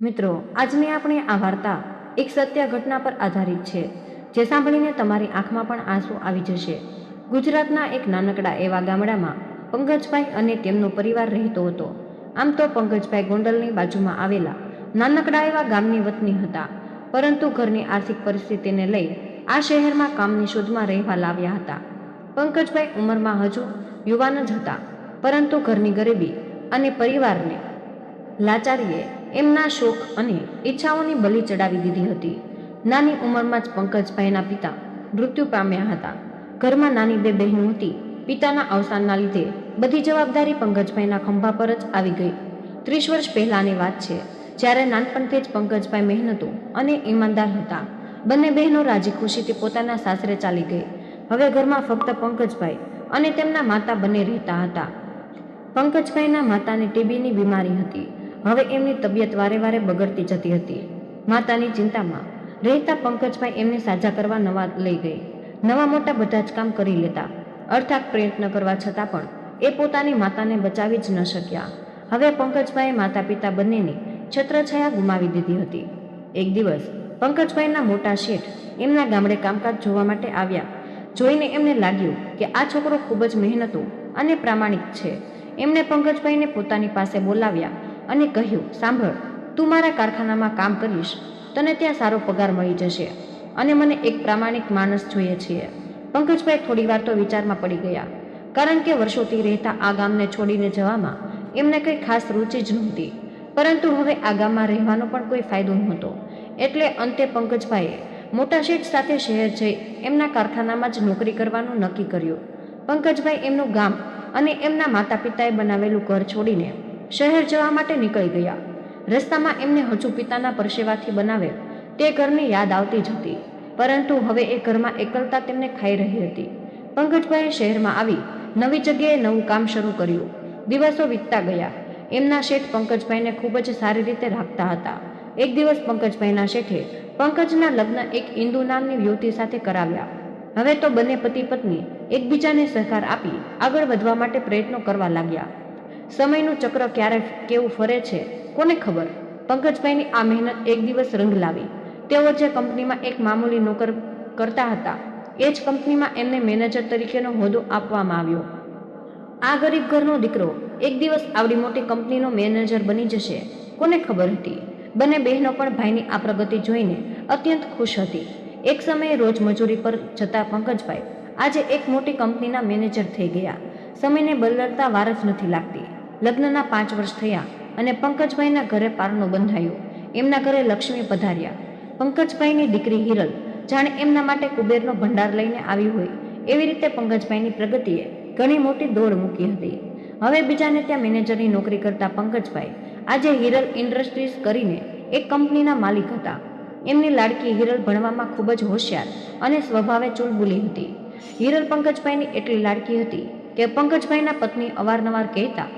મિત્રો, આજની આપણી આ વાર્તા એક સત્ય ઘટના પર આધારિત છે, જે સાંભળીને તમારી આંખમાં પણ આંસુ આવી જશે. ગુજરાતના એક નાનકડા એવા ગામડામાં પંકજભાઈ અને તેમનો પરિવાર રહેતો હતો. આમ તો પંકજભાઈ ગોંડલની બાજુમાં આવેલા નાનકડા એવા ગામની વતની હતા, પરંતુ ઘરની આર્થિક પરિસ્થિતિને લઈ આ શહેરમાં કામની શોધમાં રહેવા લાવ્યા હતા. પંકજભાઈ ઉંમરમાં હજુ યુવાન જ હતા, પરંતુ ઘરની ગરીબી અને પરિવારને લાચારીએ એમના શોખ અને ઈચ્છાઓની બલિ ચડાવી દીધી હતી. નાની ઉંમરમાં જ પંકજભાઈના પિતા મૃત્યુ પામ્યા હતા. ઘરમાં નાની બે બહેનો હતી. પિતાના અવસાનના લીધે બધી જવાબદારી પંકજભાઈના ખંભા પર જ આવી ગઈ. ત્રીસ વર્ષ પહેલાંની વાત છે. જ્યારે નાનપણથી જ પંકજભાઈ મહેનતુ અને ઈમાનદાર હતા. બંને બહેનો રાજી ખુશીથી પોતાના સાસરે ચાલી ગઈ. હવે ઘરમાં ફક્ત પંકજભાઈ અને તેમના માતા બંને રહેતા હતા. પંકજભાઈના માતાને ટીબીની બીમારી હતી. હવે એમની તબિયત વારે વારે બગડતી જતી હતી. માતાની ચિંતામાં રહેતા પંકજભાઈ એમને સાજા કરવા નવા લઈ ગઈ. નવા મોટા બધા જ કામ કરી લેતા. અર્થાત પ્રયત્ન કરવા છતાં પણ એ પોતાની માતાને બચાવી જ ન શક્યા. હવે પંકજભાઈએ માતા પિતા બંનેની છત્રછાયા ગુમાવી દીધી હતી. એક દિવસ પંકજભાઈના મોટા શેઠ એમના ગામડે કામકાજ જોવા માટે આવ્યા. જોઈને એમને લાગ્યું કે આ છોકરો ખૂબ જ મહેનતુ અને પ્રામાણિક છે. એમણે પંકજભાઈને પોતાની પાસે બોલાવ્યા અને કહ્યું, સાંભળ, તું મારા કારખાનામાં કામ કરીશ, તને ત્યાં સારો પગાર મળી જશે અને મને એક પ્રામાણિક માણસ જોઈએ છીએ. પંકજભાઈ થોડી વાર તો વિચારમાં પડી ગયા, કારણ કે વર્ષોથી રહેતા આ ગામને છોડીને જવામાં એમને કંઈ ખાસ રુચિ જ નહોતી. પરંતુ હવે આ ગામમાં રહેવાનો પણ કોઈ ફાયદો નહોતો. એટલે અંતે પંકજભાઈએ મોટા શેઠ સાથે શહેર જઈ એમના કારખાનામાં જ નોકરી કરવાનું નક્કી કર્યું. પંકજભાઈ એમનું ગામ અને એમના માતા પિતાએ બનાવેલું ઘર છોડીને શહેર જવા માટે નીકળી ગયા. રસ્તામાં એમને હજુ પિતાના પરસેવાથી બનાવે, તે ઘરની યાદ આવતી જ હતી. પરંતુ હવે એ ઘરમાં એકલતા તેમને ખાઈ રહી હતી. પંકજભાઈએ શહેરમાં આવી, નવી જગ્યાએ નવું કામ શરૂ કર્યું. દિવસો વીતતા ગયા. એમના શેઠ પંકજભાઈને ખૂબ જ સારી રીતે રાખતા હતા. એક દિવસ પંકજભાઈના શેઠે પંકજના લગ્ન એક ઇન્દુ નામની યુવતી સાથે કરાવ્યા. હવે તો બંને પતિ પત્ની એકબીજાને સહકાર આપી આગળ વધવા માટે પ્રયત્નો કરવા લાગ્યા. સમયનું ચક્ર ક્યારે કેવું ફરે છે, કોને ખબર? પંકજભાઈની આ મહેનત એક દિવસ રંગ લાવી. તેઓ જે કંપનીમાં એક મામૂલી નોકર કરતા હતા, એ જ કંપનીમાં એમને મેનેજર તરીકેનો હોદ્દો આપવામાં આવ્યો. આ ગરીબ ઘરનો દીકરો એક દિવસ આવડી મોટી કંપનીનો મેનેજર બની જશે, કોને ખબર હતી? બંને બહેનો પણ ભાઈની આ પ્રગતિ જોઈને અત્યંત ખુશ હતી. એક સમયે રોજ મજૂરી પર જતા પંકજભાઈ આજે એક મોટી કંપનીના મેનેજર થઈ ગયા. સમયને બદલતા વાર જ નથી લાગતી. લગ્નના પાંચ વર્ષ થયા અને પંકજભાઈના ઘરે પારણું બંધાયું. એમના ઘરે લક્ષ્મી પધાર્યા. પંકજભાઈની દીકરી હિરલ જાણે એમના માટે કુબેરનો ભંડાર લઈને આવી હોય એવી રીતે પંકજભાઈની પ્રગતિએ ઘણી મોટી દોડ મૂકી હતી. હવે બીજાને ત્યાં મેનેજરની નોકરી કરતા પંકજભાઈ આજે હિરલ ઇન્ડસ્ટ્રીઝ કરીને એક કંપનીના માલિક હતા. એમની લાડકી હિરલ ભણવામાં ખૂબ જ હોશિયાર અને સ્વભાવે ચૂલબુલી હતી. હિરલ પંકજભાઈની એટલી લાડકી હતી કે પંકજભાઈના પત્ની અવારનવાર કહેતા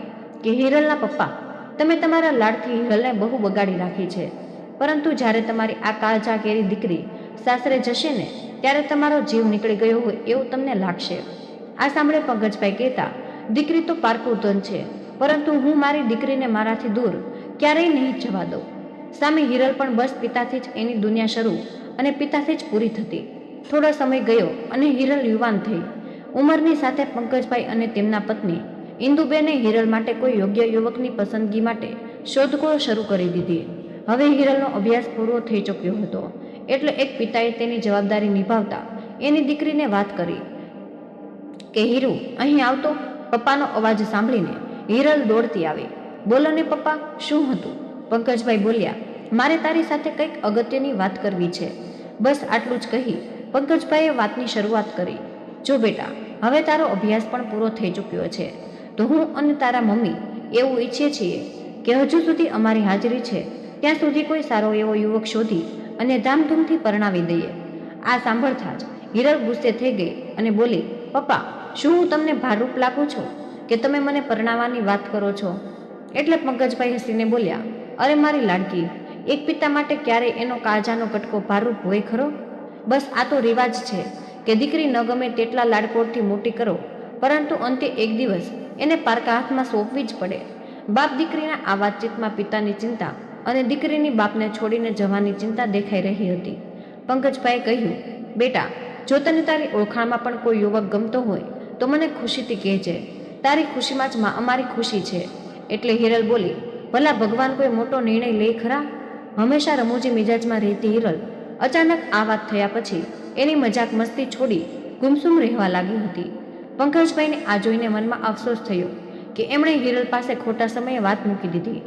કે હિરલના પપ્પા, તમે તમારા લાડથી હિરલને બહુ બગાડી રાખી છે. પરંતુ જ્યારે તમારી આ કાળજા કેરી દીકરી સાસરે જશે ને, ત્યારે તમારો જીવ નીકળી ગયો હોય એવું તમને લાગશે. આ સાંભળે પંકજભાઈ કહેતા, દીકરી તો પારકું છે, પરંતુ હું મારી દીકરીને મારાથી દૂર ક્યારેય નહીં જવા દઉં. સામે હિરલ પણ બસ પિતાથી જ એની દુનિયા શરૂ અને પિતાથી જ પૂરી થતી. થોડો સમય ગયો અને હિરલ યુવાન થઈ. ઉંમરની સાથે પંકજભાઈ અને તેમના પત્ની ઇન્દુબેને હિરલ માટે કોઈ યોગ્ય યુવકની પસંદગી માટે શોધખોળ શરૂ કરી દીધી. હવે હિરલનો અભ્યાસ પૂરો થઈ ચૂક્યો હતો. એટલે એક પિતાએ તેની જવાબદારી નિભાવતા એની દીકરીને વાત કરી કે, હીરુ, અહીં આવતો પપ્પાનો અવાજ સાંભળીને હિરલ દોડતી આવી. બોલો ને પપ્પા, શું હતું? પંકજભાઈ બોલ્યા, મારે તારી સાથે કંઈક અગત્યની વાત કરવી છે. બસ આટલું જ કહી પંકજભાઈએ વાતની શરૂઆત કરી. જો બેટા, હવે તારો અભ્યાસ પણ પૂરો થઈ ચૂક્યો છે. તો હું અને તારા મમ્મી એવું ઈચ્છીએ છીએ કે હજુ સુધી અમારી હાજરી છે, ત્યાં સુધી કોઈ સારો એવો યુવક શોધી અને ધામધૂમથી પરણાવી દઈએ. આ સાંભળતા જ હિરલ ગુસ્સે થઈ ગઈ અને બોલી, પપ્પા, શું હું તમને ભારરૂપ લાગું છું કે તમે મને પરણાવવાની વાત કરો છો? એટલે પંકજભાઈ હસીને બોલ્યા, અરે મારી લાડકી, એક પિતા માટે ક્યારેય એનો કાળજાનો કટકો ભારરૂપ હોય ખરો? બસ આ તો રિવાજ છે કે દીકરી ન ગમે તેટલા લાડકોડથી મોટી કરો પરંતુ અંતે એક દિવસ એને પારકા હાથમાં સોંપવી જ પડે. બાપ દીકરીના આ વાતચીતમાં પિતાની ચિંતા અને દીકરીની બાપને છોડીને જવાની ચિંતા દેખાઈ રહી હતી. પંકજભાઈએ કહ્યું, બેટા, જો તને તારી ઓળખાણમાં પણ કોઈ યુવક ગમતો હોય, તો મને ખુશીથી કહેજે. તારી ખુશીમાં જ અમારી ખુશી છે. એટલે હિરલ બોલી, ભલા ભગવાન કોઈ મોટો નિર્ણય લે ખરા? હંમેશા રમૂજી મિજાજમાં રહેતી હિરલ અચાનક આ વાત થયા પછી એની મજાક મસ્તી છોડી ગુમસુમ રહેવા લાગી હતી. પંકજભાઈને આ જોઈને મનમાં અફસોસ થયો કે એમણે હિરલ પાસે ખોટા સમયે વાત મૂકી દીધી.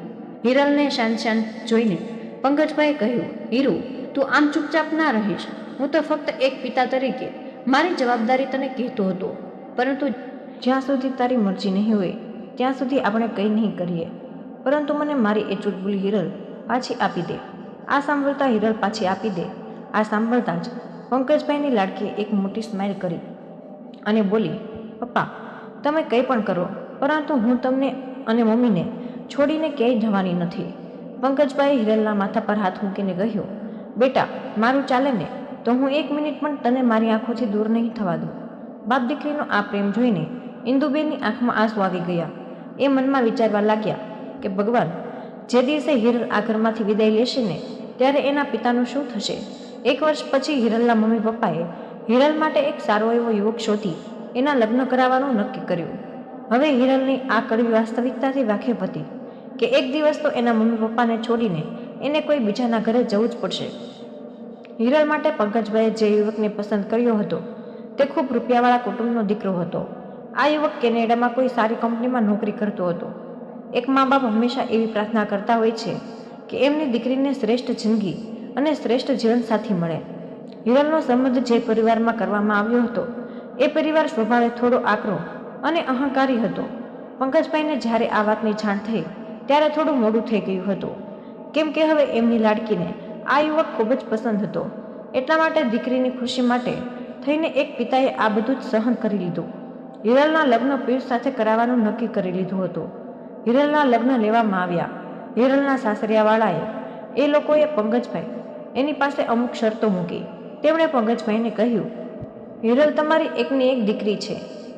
હિરલને શાંત શાંત જોઈને પંકજભાઈએ કહ્યું, હીરુ, તું આમ ચૂપચાપ ના રહીશ. હું તો ફક્ત એક પિતા તરીકે મારી જવાબદારી તને કહેતો હતો. પરંતુ જ્યાં સુધી તારી મરજી નહીં હોય, ત્યાં સુધી આપણે કંઈ નહીં કરીએ. પરંતુ મને મારી એ ચૂટબુલી હિરલ પાછી આપી દે. આ સાંભળતા હિરલ પાછી આપી દે. આ સાંભળતા જ પંકજભાઈની લાડકીએ એક મોટી સ્માઇલ કરી અને બોલી પપ્પા, તમે કંઈ પણ કરો, પરંતુ હું તમને અને મમ્મીને છોડીને ક્યાંય જવાની નથી. પંકજભાઈ હિરલના માથા પર હાથ મૂકીને કહ્યું, બેટા, મારું ચાલે ને, તો હું એક મિનિટ પણ તને મારી આંખોથી દૂર નહીં થવા દઉં. બાપ દીકરીનો આ પ્રેમ જોઈને ઇન્દુબેનની આંખમાં આંસુ આવી ગયા. એ મનમાં વિચારવા લાગ્યા કે, ભગવાન, જે દિવસે હિરલ આ ઘરમાંથી વિદાય લેશે ને, ત્યારે એના પિતાનું શું થશે? એક વર્ષ પછી હિરલના મમ્મી પપ્પાએ હિરલ માટે એક સારો એવો યુવક શોધી એના લગ્ન કરાવવાનું નક્કી કર્યું. હવે હિરલની આ કડવી વાસ્તવિકતાથી વાકેફ હતી કે એક દિવસ તો એના મમ્મી પપ્પાને છોડીને એને કોઈ બીજાના ઘરે જવું જ પડશે. હિરલ માટે પંકજભાઈએ જે યુવકને પસંદ કર્યો હતો તે ખૂબ રૂપિયાવાળા કુટુંબનો દીકરો હતો. આ યુવક કેનેડામાં કોઈ સારી કંપનીમાં નોકરી કરતો હતો. એક મા બાપ હંમેશા એવી પ્રાર્થના કરતા હોય છે કે એમની દીકરીને શ્રેષ્ઠ જિંદગી અને શ્રેષ્ઠ જીવનસાથી મળે. હિરલનો સંબંધ જે પરિવારમાં કરવામાં આવ્યો હતો એ પરિવાર સ્વભાવે થોડો આકરો અને અહંકારી હતો. પંકજભાઈને જ્યારે આ વાતની જાણ થઈ, ત્યારે થોડું મોડું થઈ ગયું હતું. કેમ કે હવે એમની લાડકીને આ યુવક ખૂબ જ પસંદ હતો. એટલા માટે દીકરીની ખુશી માટે થઈને એક પિતાએ આ બધું જ સહન કરી લીધું. હિરલના લગ્ન પિયુષ સાથે કરાવવાનું નક્કી કરી લીધું હતું. હિરલના લગ્ન લેવામાં આવ્યા. હિરલના સાસરિયાવાળાએ એ લોકોએ પંકજભાઈ એની પાસે અમુક શરતો મૂકી. તેમણે પંકજભાઈને કહ્યું હિરલ તમારી એકની એક દીકરી છે.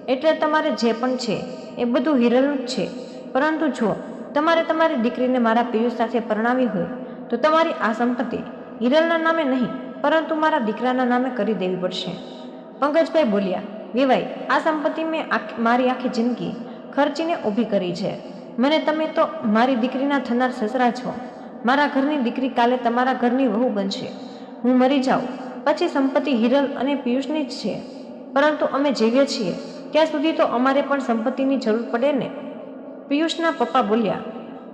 એટલે તમારે જે પણ છે, એ બધું હિરલનું જ છે. પરંતુ જો તમારે તમારી દીકરીને મારા પિયુષ સાથે પરણાવી હોય, તો તમારી આ સંપત્તિ હિરલના નામે નહીં, પરંતુ મારા દીકરાના નામે કરી દેવી પડશે. પંકજભાઈ બોલ્યા, વિવાઈ, આ સંપત્તિ મેં મારી આખી જિંદગી ખર્ચીને ઊભી કરી છે. મને તમે તો મારી દીકરીના થનાર સસરા છો. મારા ઘરની દીકરી કાલે તમારા ઘરની વહુ બનશે. હું મરી જાઉં પછી સંપત્તિ હિરલ અને પિયુષની જ છે. પરંતુ અમે જીવીએ છીએ, ત્યાં સુધી તો અમારે પણ સંપત્તિની જરૂર પડે ને? પિયુષના પપ્પા બોલ્યા,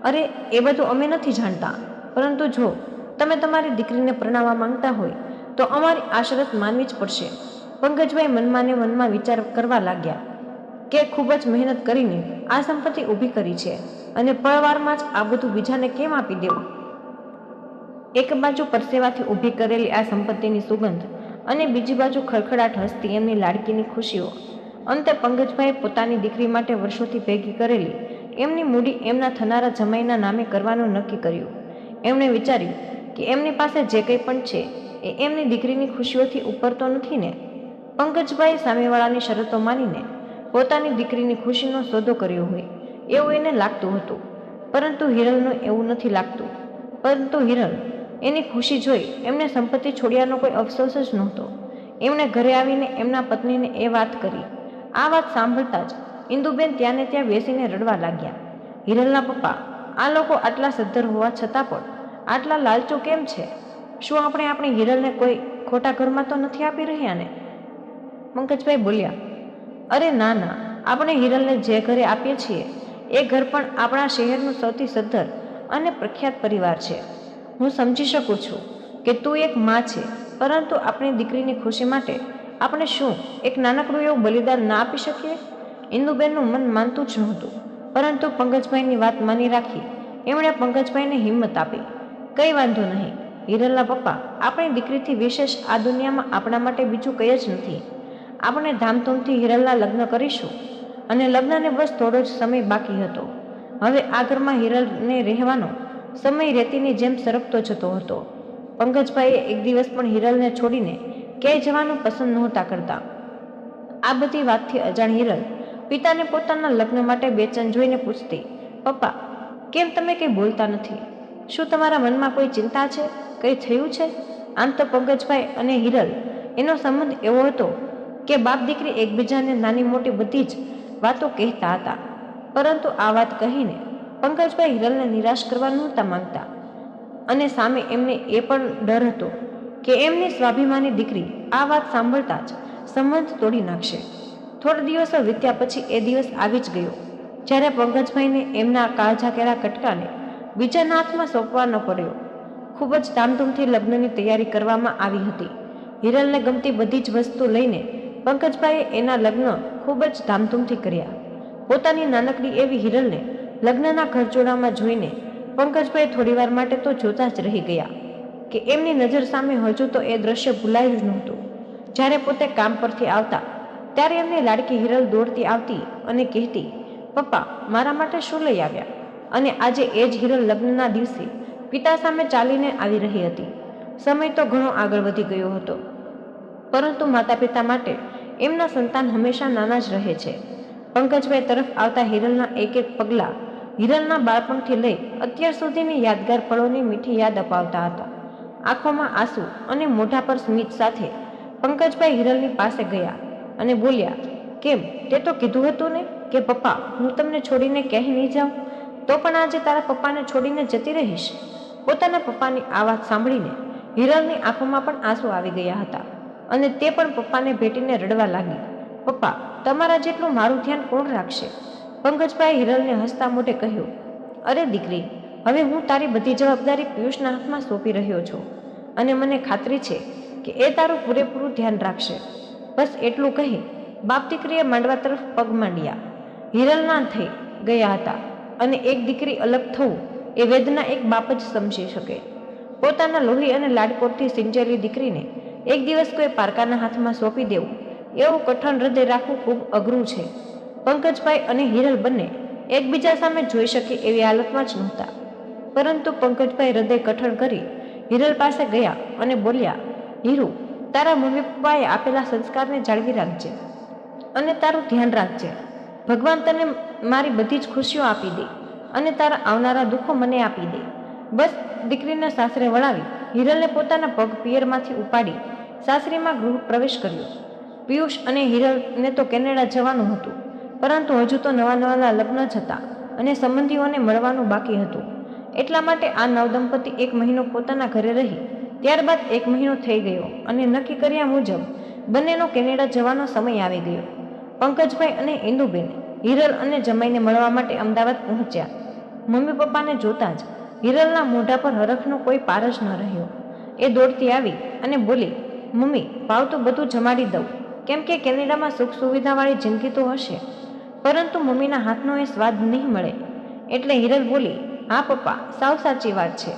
અરે, એ બધું અમે નથી જાણતા. પરંતુ જો તમે તમારી દીકરીને પરણાવવા માંગતા હોય, તો અમારી આ શરત માનવી જ પડશે. પંકજભાઈ મનમાં ને મનમાં વિચાર કરવા લાગ્યા કે ખૂબ જ મહેનત કરીને આ સંપત્તિ ઊભી કરી છે અને પળવારમાં જ આ બધું બીજાને કેમ આપી દેવું? એક બાજુ પરસેવાથી ઊભી કરેલી આ સંપત્તિની સુગંધ અને બીજી બાજુ ખડખડાટ હસતી એમની લાડકીની ખુશીઓ. અંતે પંકજભાઈએ પોતાની દીકરી માટે વર્ષોથી ભેગી કરેલી, એમની મૂડી એમના થનારા જમાઈના નામે કરવાનું નક્કી કર્યું. એમણે વિચાર્યું કે એમની પાસે જે કંઈ પણ છે, એ એમની દીકરીની ખુશીઓથી ઉપર તો નથી ને? પંકજભાઈ સામેવાળાની શરતો માનીને પોતાની દીકરીની ખુશીનો સોદો કર્યો હોય, એવું એને લાગતું હતું. પરંતુ હિરલનું એવું નથી લાગતું. પરંતુ હિરલ એની ખુશી જોઈ એમને સંપત્તિ છોડ્યાનો કોઈ અફસોસ જ નહોતો. એમણે ઘરે આવીને એમના પત્નીને એ વાત કરી. આ વાત સાંભળતા જ ઇન્દુબેન ત્યાં ને ત્યાં બેસીને રડવા લાગ્યા. હિરલના પપ્પા, આ લોકો આટલા સદ્ધર હોવા છતાં પણ આટલા લાલચુ કેમ છે? શું આપણે આપણી હિરલને કોઈ ખોટા ઘરમાં તો નથી આપી રહ્યા ને? પંકજભાઈ બોલ્યા, અરે ના ના, આપણે હિરલને જે ઘરે આપીએ છીએ, એ ઘર પણ આપણા શહેરનું સૌથી સદ્ધર અને પ્રખ્યાત પરિવાર છે. હું સમજી શકું છું કે તું એક માં છે, પરંતુ આપણી દીકરીની ખુશી માટે આપણે શું એક નાનકડું એવું બલિદાન ના આપી શકીએ? ઇન્દુબેનનું મન માનતું જ નહોતું, પરંતુ પંકજભાઈની વાત માની રાખી એમણે પંકજભાઈને હિંમત આપી. કંઈ વાંધો નહીં, હિરલના પપ્પા, આપણી દીકરીથી વિશેષ આ દુનિયામાં આપણા માટે બીજું કંઈ જ નથી. આપણે ધામધૂમથી હિરલના લગ્ન કરીશું. અને લગ્નને બસ થોડો જ સમય બાકી હતો. હવે આ ઘરમાં હિરલને રહેવાનો સમય રેતીની જેમ સરકતો જતો હતો. પંકજભાઈએ એક દિવસ પણ હિરલને છોડીને ક્યાંય જવાનું પસંદ નહોતા કરતા. આ બધી વાતથી અજાણ હિરલ પિતાને પોતાના લગ્ન માટે બેચેન જોઈને પૂછતી, પપ્પા, કેમ તમે કંઈ બોલતા નથી? શું તમારા મનમાં કોઈ ચિંતા છે? કંઈ થયું છે? આમ તો પંકજભાઈ અને હિરલ એનો સંબંધ એવો હતો કે બાપ દીકરી એકબીજાને નાની મોટી બધી જ વાતો કહેતા હતા. પરંતુ આ વાત કહીને પંકજભાઈ હિરલને નિરાશ કરવા નહોતા માંગતા. અને સામે એમને એ પણ ડર હતો કે એમની સ્વાભિમાની દીકરી આ વાત સાંભળતા જ સંબંધ તોડી નાખશે. થોડા દિવસો વીત્યા પછી એ દિવસ આવી જ ગયો, જ્યારે પંકજભાઈને એમના કાળજાકેલા કટકાને બીજાના હાથમાં સોંપવાનો પડ્યો. ખૂબ જ ધામધૂમથી લગ્નની તૈયારી કરવામાં આવી હતી. હિરલને ગમતી બધી જ વસ્તુ લઈને પંકજભાઈએ એના લગ્ન ખૂબ જ ધામધૂમથી કર્યા. પોતાની નાનકડી એવી હિરલને લગ્નના ખર્ચોડામાં જોઈને પંકજભાઈ થોડીવાર માટે તો જોતા જ રહી ગયા કે એમની નજર સામે હજુ તો એ દ્રશ્ય ભૂલાયું જ નહોતું. જ્યારે પોતે કામ પરથી આવતા, ત્યારે એમની લાડકી હિરલ દોડતી આવતી અને કહેતી, પપ્પા, મારા માટે શું લઈ આવ્યા? અને આજે એ જ હિરલ લગ્નના દિવસે પિતા સામે ચાલીને આવી રહી હતી. સમય તો ઘણો આગળ વધી ગયો હતો. પરંતુ માતા પિતા માટે એમના સંતાન હંમેશા નાના જ રહે છે. પંકજભાઈ તરફ આવતા હિરલના એક એક પગલાં હિરલના બાળપણથી લઈ અત્યાર સુધીની યાદગાર પળોની મીઠી યાદ અપાવતા હતા. આંખોમાં આંસુ અને મોઢા પર સ્મિત સાથે પંકજભાઈ હિરલની પાસે ગયા અને બોલ્યા, કેમ? તે તો કીધું હતું ને કે, પપ્પા, હું તમને છોડીને ક્યાંય નહીં જાઉં? તો પણ આજે તારા પપ્પાને છોડીને જતી રહીશ? પોતાના પપ્પાની આ વાત સાંભળીને હિરલની આંખોમાં પણ આંસુ આવી ગયા હતા અને તે પણ પપ્પાને ભેટીને રડવા લાગી. પપ્પા, તમારા જેટલું મારું ધ્યાન કોણ રાખશે? પંકજભાઈ હિરલને હસતા મોઢે કહ્યું, અરે દીકરી, હવે હું તારી બધી જવાબદારી પિયુષના હાથમાં સોંપી રહ્યો છું અને મને ખાતરી છે કે એ તારું પૂરેપૂરું ધ્યાન રાખશે. બસ એટલું કહી બાપ દીકરીએ માંડવા તરફ પગ માંડ્યા. હિરલના થઈ ગયા હતા અને એક દીકરી અલગ થવું એ વેદના એક બાપ જ સમજી શકે. પોતાના લોહી અને લાડકોટથી સિંચેલી દીકરીને એક દિવસ કોઈ પારકાના હાથમાં સોંપી દેવું એવું કઠણ હૃદય રાખવું ખૂબ અઘરું છે. પંકજભાઈ અને હિરલ બંને એકબીજા સામે જોઈ શકે એવી હાલતમાં જ નહોતા. પરંતુ પંકજભાઈ હૃદય કઠણ કરી હિરલ પાસે ગયા અને બોલ્યા, હીરુ, તારા મમ્મી પપ્પાએ આપેલા સંસ્કારને જાળવી રાખજે અને તારું ધ્યાન રાખજે. ભગવાન તને મારી બધી જ ખુશીઓ આપી દે અને તારા આવનારા દુઃખો મને આપી દે. બસ દીકરીને સાસરે વળાવી હિરલને પોતાના પગ પિયરમાંથી ઉપાડી સાસરીમાં ગૃહ પ્રવેશ કર્યો. પિયુષ અને હિરલને તો કેનેડા જવાનું હતું. પરંતુ હજુ તો નવા નવાના લગ્ન જ અને સંબંધીઓને મળવાનું બાકી હતું. એટલા માટે આ નવદંપતિ એક મહિનો પોતાના ઘરે રહી, ત્યારબાદ એક મહિનો થઈ ગયો અને નક્કી કર્યા મુજબ બંનેનો કેનેડા જવાનો સમય આવી ગયો. પંકજભાઈ અને ઇન્દુબેન, હિરલ અને જમાઈને મળવા માટે અમદાવાદ પહોંચ્યા. મમ્મી પપ્પાને જોતા જ હિરલના મોઢા પર હરખનો કોઈ પાર જ ન રહ્યો. એ દોડતી આવી અને બોલી, મમ્મી ભાવતું બધું જમાડી દઉં. કેમ કે કેનેડામાં સુખ સુવિધાવાળી જિંદગી તો હશે. પરંતુ મમ્મીના હાથનો એ સ્વાદ નહીં મળે. એટલે હિરલ બોલી, હા, પપ્પા, સાવ સાચી વાત છે.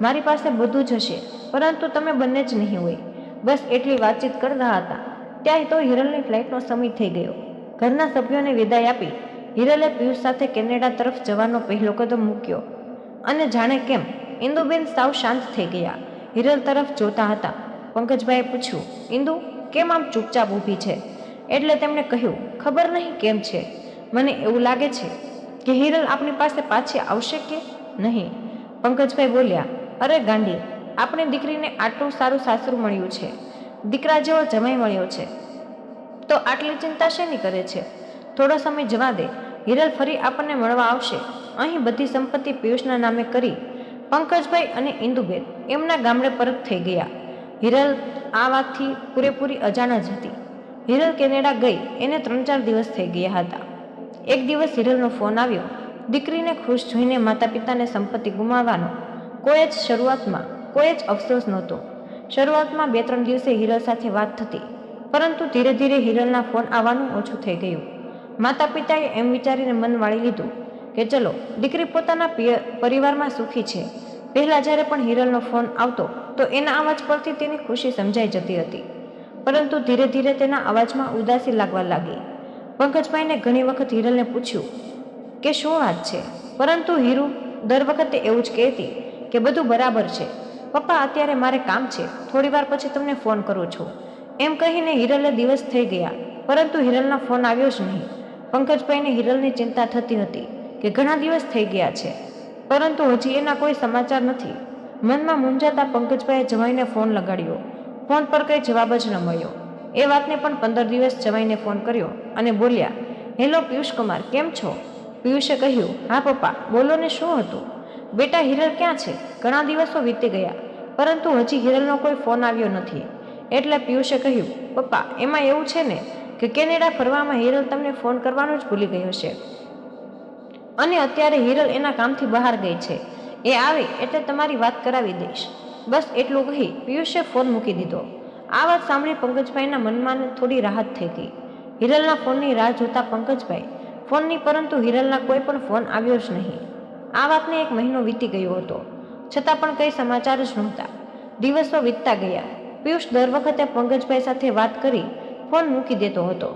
મારી પાસે બધું જ હશે, પરંતુ તમે બંને જ નહીં હોય. બસ એટલી વાતચીત કરતા હતા. ત્યાં તો હિરલની ફ્લાઇટનો સમય થઈ ગયો. ઘરના સભ્યોને વિદાય આપી, હિરલે પિયુષ સાથે કેનેડા તરફ જવાનો પહેલો કદમ મૂક્યો. અને જાણે કેમ, ઇન્દુબેન સાવ શાંત થઈ ગયા. હિરલ તરફ જોતા હતા. પંકજભાઈએ પૂછ્યું, ઇન્દુ, કેમ આમ ચૂપચાપ ઊભી છે? એટલે તેમણે કહ્યું, ખબર નહીં કેમ છે. મને એવું લાગે છે કે હિરલ આપણી પાસે પાછી આવશે કે નહીં? પંકજભાઈ બોલ્યા, અરે ગાંડી, આપણી દીકરીને આટલું સારું સાસરું મળ્યું છે. દીકરા જેવો જમાઈ મળ્યો છે. તો આટલી ચિંતા શેની કરે છે? થોડો સમય જવા દે. હિરલ ફરી આપણને મળવા આવશે. અહીં બધી સંપત્તિ પિયુષના નામે કરી. પંકજભાઈ અને ઇન્દુબેન એમના ગામડે પરત થઈ ગયા. હિરલ આ વાતથી પૂરેપૂરી અજાણ જ હતી. હિરલ કેનેડા ગઈ, એને ત્રણ ચાર દિવસ થઈ ગયા હતા. એક દિવસ હિરલનો ફોન આવ્યો. દીકરીને ખુશ જોઈને માતા પિતાને સંપત્તિ ગુમાવવાનો. કોઈ જ શરૂઆતમાં, કોઈ જ અફસોસ નહોતો. શરૂઆતમાં બે ત્રણ દિવસે હિરલ સાથે વાત થતી, પરંતુ ધીરે ધીરે હિરલના ફોન આવવાનું ઓછું થઈ ગયું. માતા પિતાએ એમ વિચારીને મન વાળી લીધું કે ચલો, દીકરી પોતાના પરિવારમાં સુખી છે. પહેલાં જ્યારે પણ હિરલનો ફોન આવતો, તો એના અવાજ પરથી તેની ખુશી સમજાઈ જતી હતી. પરંતુ ધીરે ધીરે તેના અવાજમાં ઉદાસી લાગવા લાગી. પંકજભાઈને ઘણી વખત હિરલને પૂછ્યું કે શું વાત છે? પરંતુ હીરુ દર વખતે એવું જ કહેતી કે બધું બરાબર છે. પપ્પા, અત્યારે મારે કામ છે. થોડી વાર પછી તમને ફોન કરું છું. એમ કહીને હિરલે દિવસ થઈ ગયા, પરંતુ હિરલના ફોન આવ્યો જ નહીં. પંકજભાઈને હિરલની ચિંતા થતી હતી કે ઘણા દિવસ થઈ ગયા છે, પરંતુ હજી એના કોઈ સમાચાર નથી. મનમાં મૂંઝાતા પંકજભાઈએ જમાઈને ફોન લગાડ્યો. ફોન પર કંઈ જવાબ જ ન મળ્યો. એ વાતને પણ પંદર દિવસ જમાઈને ફોન કર્યો અને બોલ્યા, હેલો પિયુષ કુમાર, કેમ છો? પિયુષે કહ્યું, હા પપ્પા, બોલો ને શું હતું? બેટા હિરલ ક્યાં છે? ઘણા દિવસો વીતી ગયા, પરંતુ હજી હિરલનો કોઈ ફોન આવ્યો નથી. એટલે પિયુષે કહ્યું, પપ્પા, એમાં એવું છે ને કે કેનેડા ફરવામાં હિરલ તમને ફોન કરવાનો જ ભૂલી ગયો છે. અને અત્યારે હિરલ એના કામથી બહાર ગઈ છે. એ આવે એટલે તમારી વાત કરાવી દઈશ. બસ એટલું કહી પિયુષે ફોન મૂકી દીધો. આ વાત સાંભળી પંકજભાઈના મનમાં થોડી રાહત થઈ ગઈ. હિરલના ફોનની રાહ જોતા પંકજભાઈ, ફોનની પરંતુ હિરલના કોઈ પણ ફોન આવ્યો જ નહીં. આ વાતને એક મહિનો વીતી ગયો હતો. છતાં પણ કંઈ સમાચાર જ નહોતા. દિવસો વીતતા ગયા. પિયુષ દર વખતે પંકજભાઈ સાથે વાત કરી, ફોન મૂકી દેતો હતો.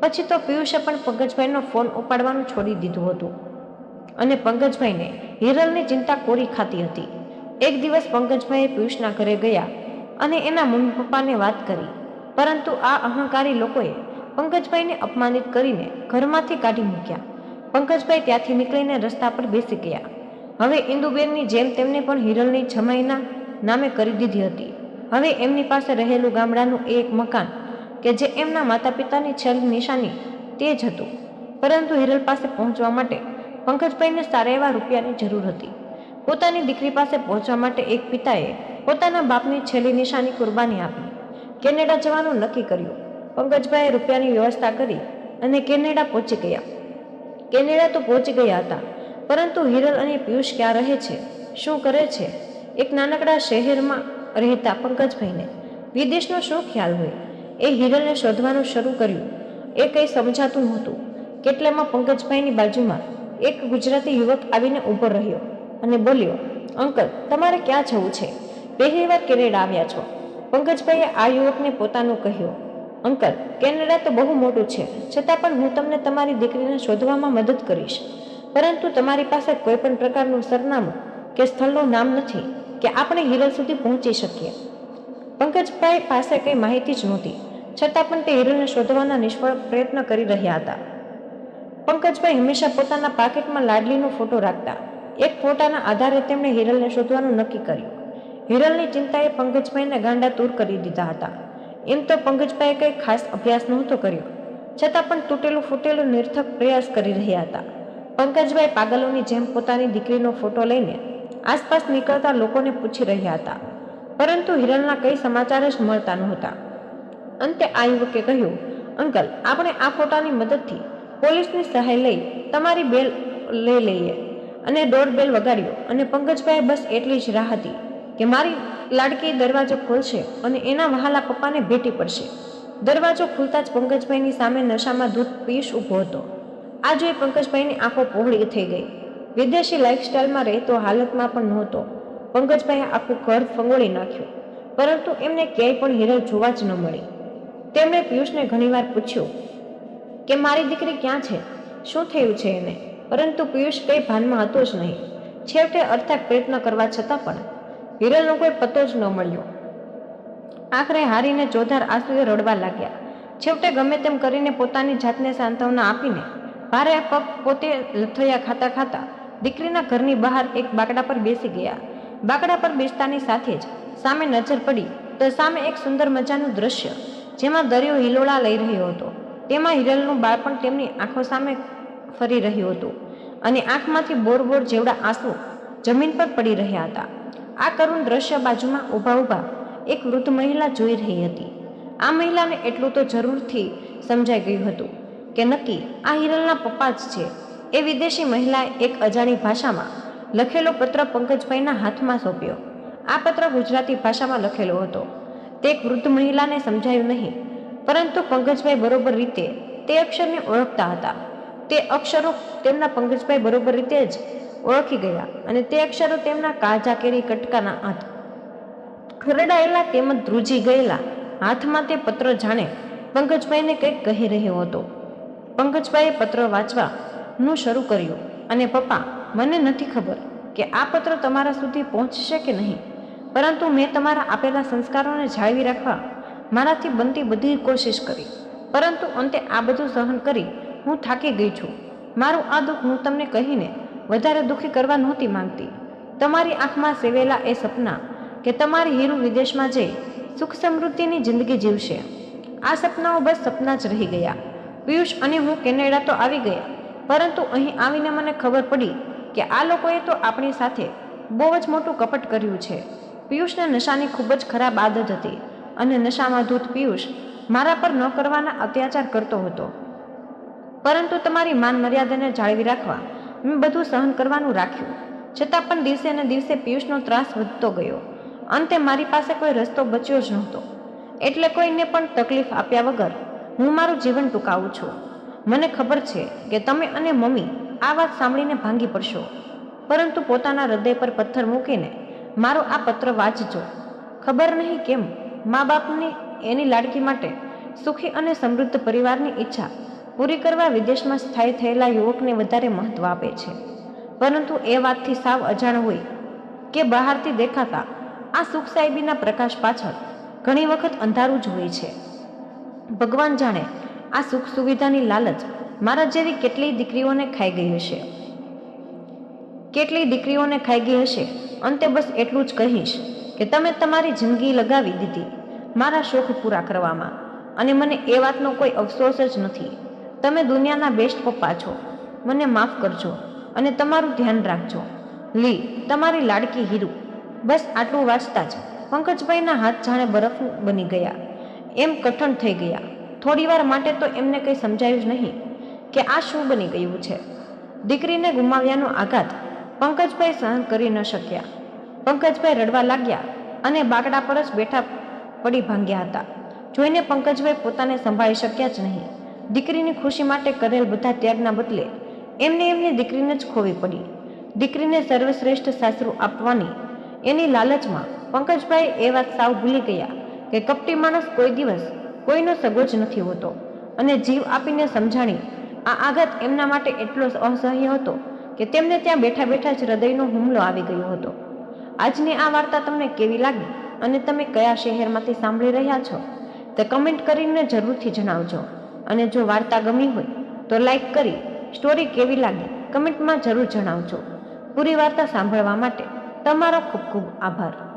પછી તો પિયુષે પણ પંકજભાઈનો ફોન ઉપાડવાનું છોડી દીધું હતું. અને પંકજભાઈને હિરલની ચિંતા કોરી ખાતી હતી. એક દિવસ પંકજભાઈએ પિયુષના ઘરે ગયા. અને એના મમ્મી પપ્પાને વાત કરી. પરંતુ આ અહંકારી લોકોએ પંકજભાઈને અપમાનિત કરીને ઘરમાંથી કાઢી મૂક્યા. પંકજભાઈ ત્યાંથી નીકળીને રસ્તા પર બેસી ગયા. હવે ઇન્દુબેનની જેમ તેમને પણ હિરલની જમાઈના નામે કરી દીધી હતી. હવે એમની પાસે રહેલું ગામડાનું એક મકાન કે જે એમના માતા પિતાની છેલ્લી નિશાની તે જ હતું. પરંતુ હિરલ પાસે પહોંચવા માટે પંકજભાઈને સારા એવા રૂપિયાની જરૂર હતી. પોતાની દીકરી પાસે પહોંચવા માટે એક પિતાએ પોતાના બાપની છેલ્લી નિશાની કુરબાની આપી. કેનેડા જવાનું નક્કી કર્યું. પંકજભાઈએ રૂપિયાની વ્યવસ્થા કરી અને કેનેડા પહોંચી ગયા. કેનેડા તો પહોંચી ગયા હતા, પરંતુ હિરલ અને પિયુષ ક્યાં રહે છે? શું કરે છે? એક નાનકડા શહેરમાં રહેતા પંકજભાઈને વિદેશનો શું ખ્યાલ હોય? એ હિરલને શોધવાનું શરૂ કર્યું. એ કંઈ સમજાતું નહોતું. કેટલામાં પંકજભાઈની બાજુમાં એક ગુજરાતી યુવક આવીને ઊભો રહ્યો અને બોલ્યો, અંકલ, તમારે ક્યાં જવું છે? પહેલી વાર કેનેડા આવ્યા છો? પંકજભાઈએ આ યુવકને પોતાનું કહ્યું, અંકલ, કેનેડા તો બહુ મોટું છે. છતાં પણ હું તમને તમારી દીકરીને શોધવામાં મદદ કરીશ. પરંતુ તમારી પાસે કોઈ પણ પ્રકારનું સરનામું કે સ્થળનું નામ નથી કે આપણે હિરલ સુધી પહોંચી શકીએ. પંકજભાઈ પાસે કંઈ માહિતી જ નહોતી, છતાં પણ તે હિરલને શોધવાના નિષ્ફળ પ્રયત્ન કરી રહ્યા હતા. પંકજભાઈ હંમેશા પોતાના પાકેટમાં લાડલીનો ફોટો રાખતા, એક ફોટાના આધારે તેમણે હિરલને શોધવાનું નક્કી કર્યું. હિરલની ચિંતાએ પંકજભાઈને ગાંડા તૂર કરી દીધા હતા. એમ તો પંકજભાઈએ કંઈ ખાસ અભ્યાસ નહોતો કર્યો. છતાં પણ તૂટેલું ફૂટેલું નિર્થક પ્રયાસ કરી રહ્યા હતા. પંકજભાઈ પાગલોની જેમ પોતાની દીકરીનો ફોટો લઈને આસપાસ નીકળતા લોકોને પૂછી રહ્યા હતા. પરંતુ હિરલના કંઈ સમાચાર જ મળતા નહોતા. અંતે આ યુવકે કહ્યું, અંકલ, આપણે આ ફોટાની મદદથી પોલીસની સહાય લઈ તમારી બેલ લઈ લઈએ અને ડોર બેલ વગાડ્યો અને પંકજભાઈ બસ એટલી જ રાહ હતી. કે મારી લાડકી દરવાજો ખોલશે અને એના વહાલા પપ્પાને ભેટી પડશે. દરવાજો ખુલતા જ પંકજભાઈની સામે નશામાં ધૂત પિયુષ ઊભો હતો. આ જોઈ પંકજભાઈની આંખો પહોળી થઈ ગઈ. વિદેશી લાઇફસ્ટાઇલમાં રહેતો હાલતમાં પણ નહોતો. પંકજભાઈએ આખું ઘર ફંગોળી નાખ્યું. પરંતુ એમને ક્યાંય પણ હિરલ જોવા જ ન મળી. તેમણે પિયુષને ઘણીવાર પૂછ્યું, કે મારી દીકરી ક્યાં છે? શું થયું છે એને? પરંતુ પિયુષ કંઈ ભાનમાં હતો જ નહીં. છેવટે અર્થાત પ્રયત્ન કરવા છતાં પણ હિરલનો કોઈ પતો જ ન મળ્યો. આખરે હારીને ચોધાર આંસુએ રડવા લાગ્યા. છેવટે ગમે તેમ કરીને પોતાની જાતને સાંત્વના આપીને ભારે પગ પોતે લથૈયા ખાતા ખાતા દીકરીના ઘરની બહાર એક બાકડા પર બેસી ગયા. બાકડા પર બેસતાની સાથે જ સામે નજર પડી તો સામે એક સુંદર મજાનું દ્રશ્ય જેમાં દરિયો હિલોળા લઈ રહ્યો હતો. તેમાં હિરલનું બાળપણ તેમની આંખો સામે ફરી રહ્યું હતું અને આંખમાંથી બોર બોર જેવડા આંસુ જમીન પર પડી રહ્યા હતા. આ કરુણ દ્રશ્ય બાજુમાં ઊભા ઊભા એક વૃદ્ધ મહિલા જોઈ રહી હતી. આ મહિલાને એટલું તો જરૂરથી સમજાઈ ગયું હતું કે નક્કી આ હિરલના પપ્પા જ છે. એ વિદેશી મહિલાએ એક અજાણી ભાષામાં લખેલો પત્ર પંકજભાઈના હાથમાં સોંપ્યો. આ પત્ર ગુજરાતી ભાષામાં લખેલો હતો. તે એક વૃદ્ધ મહિલાને સમજાયું નહીં, પરંતુ પંકજભાઈ બરોબર રીતે તે અક્ષરને ઓળખતા હતા. તે અક્ષરો તેમના પંકજભાઈ બરોબર રીતે જ ઓળખી ગયા અને તે અક્ષરો તેમના કાજા કેરી કટકાના હાથ ખરડાયેલા તેમજ ધ્રુજી ગયેલા હાથમાં તે પત્ર જાણે પંકજભાઈને કંઈક કહી રહ્યો હતો. પંકજભાઈએ પત્ર વાંચવાનું શરૂ કર્યું અને પપ્પા, મને નથી ખબર કે આ પત્ર તમારા સુધી પહોંચશે કે નહીં, પરંતુ મેં તમારા આપેલા સંસ્કારોને જાળવી રાખવા મારાથી બનતી બધી કોશિશ કરી, પરંતુ અંતે આ બધું સહન કરી હું થાકી ગઈ છું. મારું આ દુઃખ હું તમને કહીને વધારે દુઃખી કરવા નહોતી માંગતી. તમારી આંખમાં સેવેલા એ સપના કે તમારી હીરુ વિદેશમાં જઈ સુખ સમૃદ્ધિની જિંદગી જીવશે. આ સપનાઓ બસ સપના જ રહી ગયા. પિયુષ અને હું કેનેડા તો આવી ગયા, પરંતુ અહીં આવીને મને ખબર પડી કે આ લોકોએ તો આપણી સાથે બહુ જ મોટું કપટ કર્યું છે. પિયુષને નશાની ખૂબ જ ખરાબ આદત હતી અને નશામાં ધૂત પિયુષ મારા પર ન કરવાના અત્યાચાર કરતો હતો. પરંતુ તમારી માન મર્યાદાને જાળવી રાખવા મેં બધું સહન કરવાનું રાખ્યું. છતાં પણ દિવસે ને દિવસે પિયુષનો ત્રાસ વધતો ગયો. અંતે મારી પાસે કોઈ રસ્તો બચ્યો જ નહોતો. એટલે કોઈને પણ તકલીફ આપ્યા વગર હું મારું જીવન ટૂંકાવું છું. મને ખબર છે કે તમે અને મમ્મી આ વાત સાંભળીને ભાંગી પડશો. પરંતુ પોતાના હૃદય પર પથ્થર મૂકીને મારો આ પત્ર વાંચજો. ખબર નહીં કેમ મા બાપની એની લાડકી માટે સુખી અને સમૃદ્ધ પરિવારની ઈચ્છા પૂરી કરવા વિદેશમાં સ્થાયી થયેલા યુવકને વધારે મહત્વ આપે છે. પરંતુ એ વાતથી સાવ અજાણ હોય કે બહારથી દેખાતા આ સુખ સાહેબીના પ્રકાશ પાછળ ઘણી વખત અંધારું જ હોય છે. ભગવાન જાણે આ સુખ સુવિધાની લાલચ મારા જેવી કેટલીય દીકરીઓને ખાઈ ગઈ હશે. કેટલી દીકરીઓને ખાઈ ગઈ હશે? અંતે બસ એટલું જ કહીશ કે તમે તમારી જિંદગી લગાવી દીધી મારા શોખ પૂરા કરવામાં અને મને એ વાતનો કોઈ અફસોસ જ નથી. તમે દુનિયાના બેસ્ટ પપ્પા છો. મને માફ કરજો અને તમારું ધ્યાન રાખજો. લી, તમારી લાડકી હીરુ. બસ આટલું વાંચતા જ. પંકજભાઈના હાથ જાણે બરફ બની ગયા. એમ કઠણ થઈ ગયા. થોડીવાર માટે તો એમને કંઈ સમજાયું જ નહીં કે આ શું બની ગયું છે. દીકરીને ગુમાવ્યાનો આઘાત પંકજભાઈ સહન કરી ન શક્યા. પંકજભાઈ રડવા લાગ્યા અને બાકડા પર જ બેઠા પડી ભાંગ્યા હતા. જોઈને પંકજભાઈ પોતાને સંભાળી શક્યા જ નહીં. દીકરીની ખુશી માટે કરેલ બધા ત્યાગના બદલે એમને એમની દીકરીને જ ખોવી પડી. દીકરીને સર્વશ્રેષ્ઠ સાસરું આપવાની એની લાલચમાં પંકજભાઈ એ વાત સાવ ભૂલી ગયા કે કપટી માણસ કોઈ દિવસ કોઈનો સગો જ નથી હોતો અને જીવ આપીને સમજાણી આ આઘાત એમના માટે એટલો અસહ્ય હતો કે તેમને ત્યાં બેઠા બેઠા જ હૃદયનો હુમલો આવી ગયો હતો. આજની આ વાર્તા તમને કેવી લાગી અને તમે કયા શહેરમાંથી સાંભળી રહ્યા છો તે કમેન્ટ કરીને જરૂરથી જણાવજો. અને જો વાર્તા ગમી હોય તો લાઈક કરી સ્ટોરી કેવી લાગી કમેન્ટમાં જરૂર જણાવજો. પૂરી વાર્તા સાંભળવા માટે તમારો ખૂબ ખૂબ આભાર.